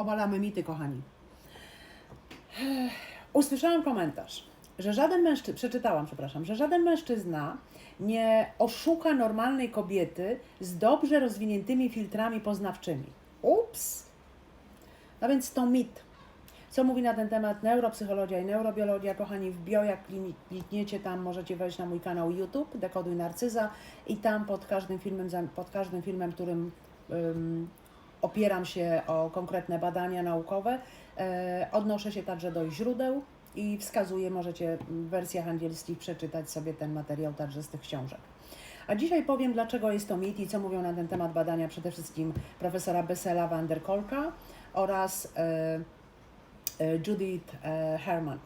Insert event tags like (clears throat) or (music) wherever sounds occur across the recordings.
Obalamy mity, kochani. (sighs) Usłyszałam komentarz, że żaden mężczyzna, przeczytałam, przepraszam, że żaden mężczyzna nie oszuka normalnej kobiety z dobrze rozwiniętymi filtrami poznawczymi. Ups! No więc to mit. Co mówi na ten temat neuropsychologia i neurobiologia, kochani, w bio, jak klikniecie tam, możecie wejść na mój kanał YouTube, Dekoduj Narcyza i tam pod każdym filmem, pod każdym filmem, którym ym, opieram się o konkretne badania naukowe, e, odnoszę się także do źródeł i wskazuję, możecie w wersjach angielskich przeczytać sobie ten materiał także z tych książek. A dzisiaj powiem, dlaczego jest to mit i co mówią na ten temat badania przede wszystkim profesora Bessela van der Kolka oraz e, e, Judith Herman,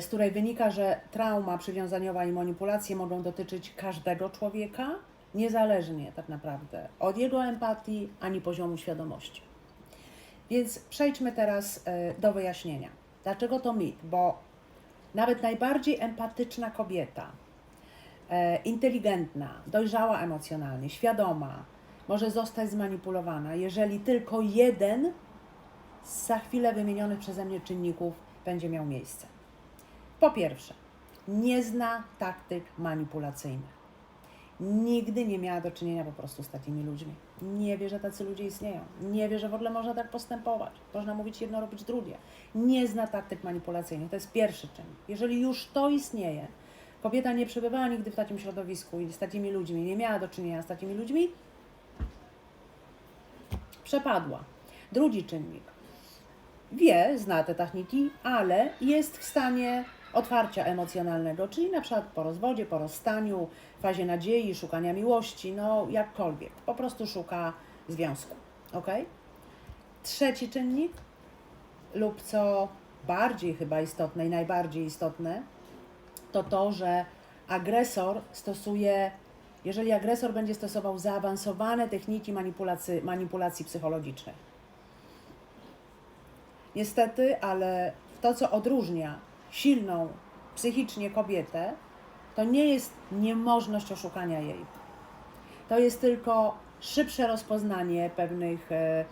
z której wynika, że trauma przywiązaniowa i manipulacje mogą dotyczyć każdego człowieka, niezależnie tak naprawdę od jego empatii ani poziomu świadomości. Więc przejdźmy teraz e, do wyjaśnienia. Dlaczego to mit? Bo nawet najbardziej empatyczna kobieta, e, inteligentna, dojrzała emocjonalnie, świadoma, może zostać zmanipulowana, jeżeli tylko jeden z za chwilę wymienionych przeze mnie czynników będzie miał miejsce. Po pierwsze, nie zna taktyk manipulacyjnych. Nigdy nie miała do czynienia po prostu z takimi ludźmi. Nie wie, że tacy ludzie istnieją. Nie wie, że w ogóle można tak postępować. Można mówić jedno, robić drugie. Nie zna taktyk manipulacyjnych. To jest pierwszy czynnik. Jeżeli już to istnieje, kobieta nie przebywała nigdy w takim środowisku i z takimi ludźmi, nie miała do czynienia z takimi ludźmi, przepadła. Drugi czynnik. Wie, zna te techniki, ale jest w stanie otwarcia emocjonalnego, czyli na przykład po rozwodzie, po rozstaniu, fazie nadziei, szukania miłości, no jakkolwiek. Po prostu szuka związku. Ok? Trzeci czynnik, lub co bardziej chyba istotne i najbardziej istotne, to to, że agresor stosuje, jeżeli agresor będzie stosował zaawansowane techniki manipulacji, manipulacji psychologicznej. Niestety, ale to, co odróżnia silną psychicznie kobietę, to nie jest niemożność oszukania jej. To jest tylko szybsze rozpoznanie pewnych e,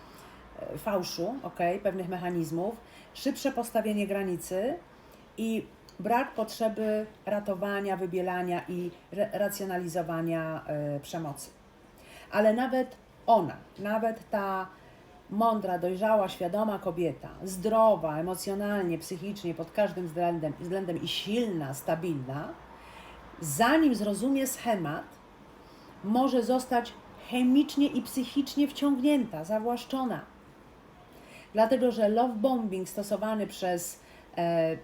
e, fałszu, okay, pewnych mechanizmów, szybsze postawienie granicy i brak potrzeby ratowania, wybielania i racjonalizowania e, przemocy. Ale nawet ona, nawet ta mądra, dojrzała, świadoma kobieta, zdrowa, emocjonalnie, psychicznie, pod każdym względem, względem i silna, stabilna, zanim zrozumie schemat, może zostać chemicznie i psychicznie wciągnięta, zawłaszczona. Dlatego, że love bombing stosowany przez e,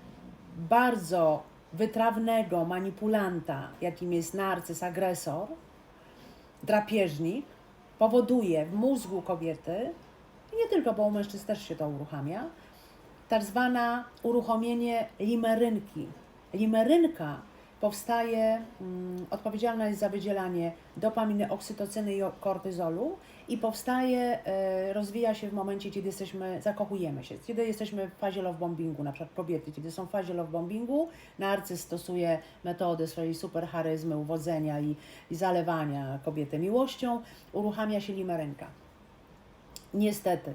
bardzo wytrawnego manipulanta, jakim jest narcyz, agresor, drapieżnik, powoduje w mózgu kobiety, nie tylko, bo u mężczyzn też się to uruchamia, tak zwana uruchomienie limerynki. Limerynka powstaje, mm, odpowiedzialna jest za wydzielanie dopaminy, oksytocyny i kortyzolu i powstaje, e, rozwija się w momencie, kiedy jesteśmy, zakochujemy się, kiedy jesteśmy w fazie love bombingu, na przykład kobiety, kiedy są w fazie love bombingu, narcyz stosuje metody swojej supercharyzmy, uwodzenia i, i zalewania kobiety miłością, uruchamia się limerynka. Niestety,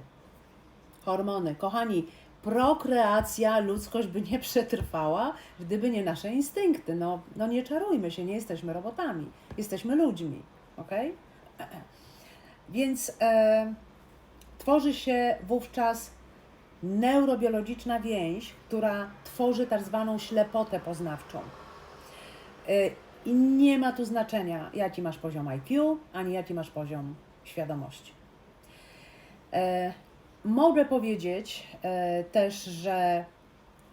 hormony. Kochani, prokreacja, ludzkość by nie przetrwała, gdyby nie nasze instynkty. No, no nie czarujmy się, nie jesteśmy robotami, jesteśmy ludźmi, ok? (clears throat) Więc e, tworzy się wówczas neurobiologiczna więź, która tworzy tak zwaną ślepotę poznawczą. E, I nie ma tu znaczenia, jaki masz poziom IQ, ani jaki masz poziom świadomości. E, mogę powiedzieć e, też, że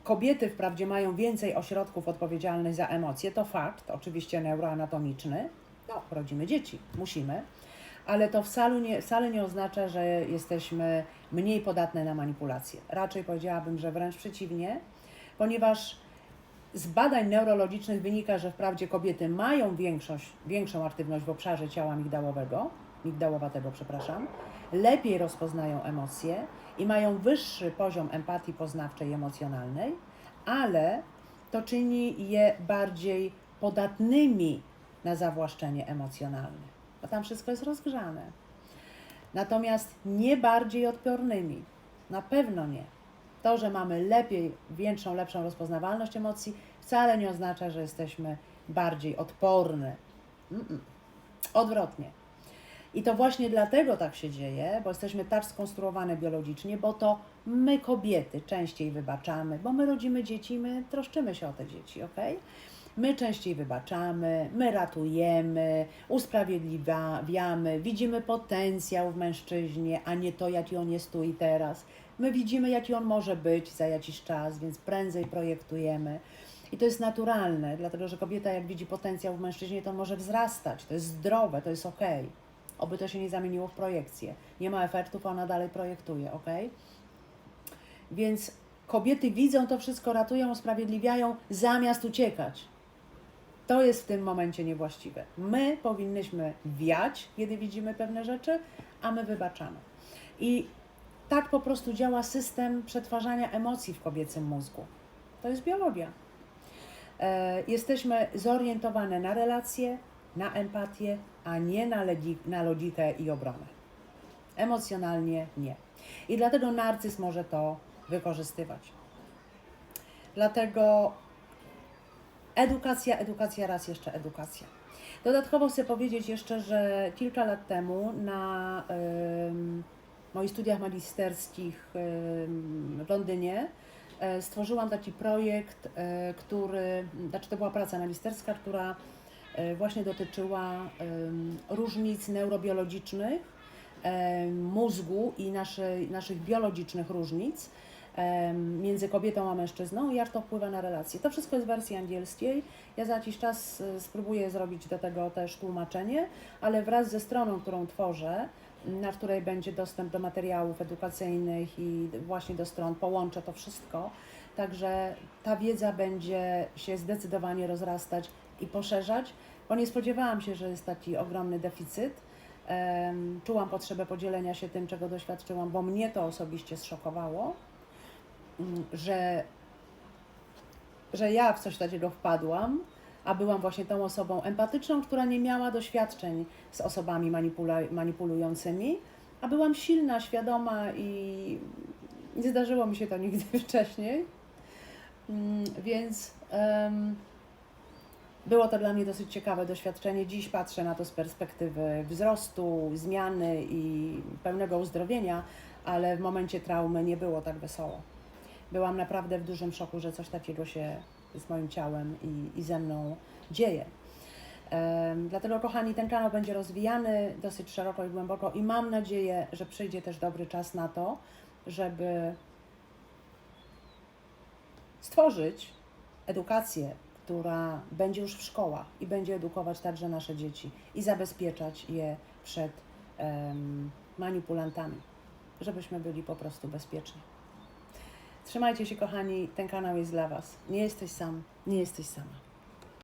kobiety wprawdzie mają więcej ośrodków odpowiedzialnych za emocje, to fakt, oczywiście neuroanatomiczny. No, rodzimy dzieci, musimy, ale to wcale nie, wcale nie oznacza, że jesteśmy mniej podatne na manipulacje. Raczej powiedziałabym, że wręcz przeciwnie, ponieważ z badań neurologicznych wynika, że wprawdzie kobiety mają większość, większą aktywność w obszarze ciała migdałowego, migdałowatego, przepraszam, lepiej rozpoznają emocje i mają wyższy poziom empatii poznawczej i emocjonalnej, ale to czyni je bardziej podatnymi na zawłaszczenie emocjonalne, bo tam wszystko jest rozgrzane. Natomiast nie bardziej odpornymi. Na pewno nie. To, że mamy lepiej, większą, lepszą rozpoznawalność emocji, wcale nie oznacza, że jesteśmy bardziej odporne. Mm-mm. Odwrotnie. I to właśnie dlatego tak się dzieje, bo jesteśmy tak skonstruowane biologicznie, bo to my kobiety częściej wybaczamy, bo my rodzimy dzieci, my troszczymy się o te dzieci, ok? My częściej wybaczamy, my ratujemy, usprawiedliwiamy, widzimy potencjał w mężczyźnie, a nie to, jaki on jest tu i teraz. My widzimy, jaki on może być za jakiś czas, więc prędzej projektujemy. I to jest naturalne, dlatego że kobieta, jak widzi potencjał w mężczyźnie, to może wzrastać, to jest zdrowe, to jest ok. Oby to się nie zamieniło w projekcję. Nie ma efektów, ona dalej projektuje, ok? Więc kobiety widzą to wszystko, ratują, usprawiedliwiają, zamiast uciekać. To jest w tym momencie niewłaściwe. My powinnyśmy wiać, kiedy widzimy pewne rzeczy, a my wybaczamy. I tak po prostu działa system przetwarzania emocji w kobiecym mózgu. To jest biologia. E, jesteśmy zorientowane na relacje, na empatię, a nie na, legi- na logikę i obronę. Emocjonalnie nie. I dlatego narcyz może to wykorzystywać. Dlatego edukacja, edukacja, raz jeszcze edukacja. Dodatkowo chcę powiedzieć jeszcze, że kilka lat temu na ym, moich studiach magisterskich ym, w Londynie e, stworzyłam taki projekt, e, który, znaczy to była praca magisterska, która właśnie dotyczyła różnic neurobiologicznych em, mózgu i naszej, naszych biologicznych różnic między kobietą a mężczyzną i jak to wpływa na relacje. To wszystko jest w wersji angielskiej. Ja za jakiś czas y, spróbuję zrobić do tego też tłumaczenie, ale wraz ze stroną, którą tworzę, na której będzie dostęp do materiałów edukacyjnych i właśnie do stron, połączę to wszystko. Także ta wiedza będzie się zdecydowanie rozrastać i poszerzać, bo nie spodziewałam się, że jest taki ogromny deficyt. Czułam potrzebę podzielenia się tym, czego doświadczyłam, bo mnie to osobiście zszokowało, mm, że, że ja w coś takiego wpadłam, a byłam właśnie tą osobą empatyczną, która nie miała doświadczeń z osobami manipula- manipulującymi, a byłam silna, świadoma i nie zdarzyło mi się to nigdy (laughs) wcześniej. Mm, Więc em, było to dla mnie dosyć ciekawe doświadczenie. Dziś patrzę na to z perspektywy wzrostu, zmiany i pełnego uzdrowienia, ale w momencie traumy nie było tak wesoło. Byłam naprawdę w dużym szoku, że coś takiego się z moim ciałem i, i ze mną dzieje. Dlatego, kochani, ten kanał będzie rozwijany dosyć szeroko i głęboko i mam nadzieję, że przyjdzie też dobry czas na to, żeby stworzyć edukację, która będzie już w szkołach i będzie edukować także nasze dzieci i zabezpieczać je przed em, manipulantami, żebyśmy byli po prostu bezpieczni. Trzymajcie się, kochani, ten kanał jest dla Was. Nie jesteś sam, nie jesteś sama.